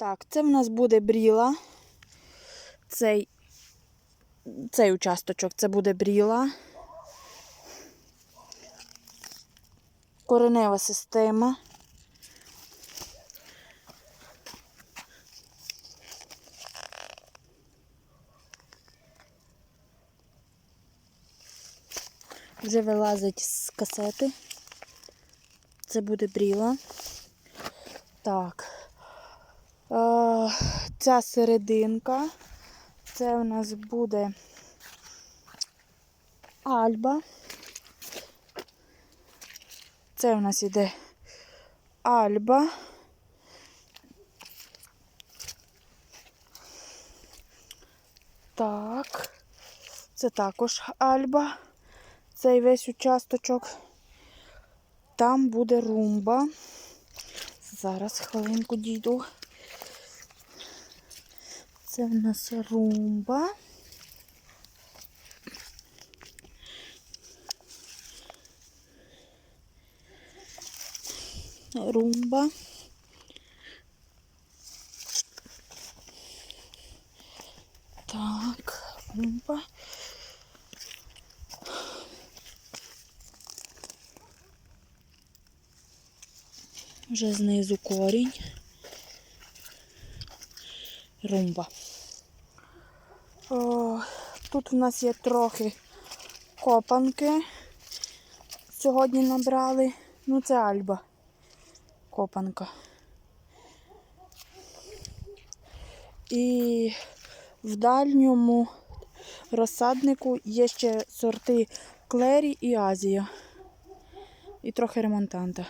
Так, це в нас буде бріла. Цей, цей участочок це буде бріла. Коренева система. Вже вилазить з касети. Це буде бріла. Так. Ця серединка. Це у нас буде альба. Це у нас іде альба. Так. Це також альба. Цей весь участочок. Там буде румба. Зараз хвилинку дійду. Це в нас румба. Румба. Так, румба. Вже знизу корінь. Румба. О, тут у нас є трохи копанки. Сьогодні набрали. Ну, це альба. Копанка. І в дальньому розсаднику є ще сорти Клері і Азія. І трохи ремонтанта.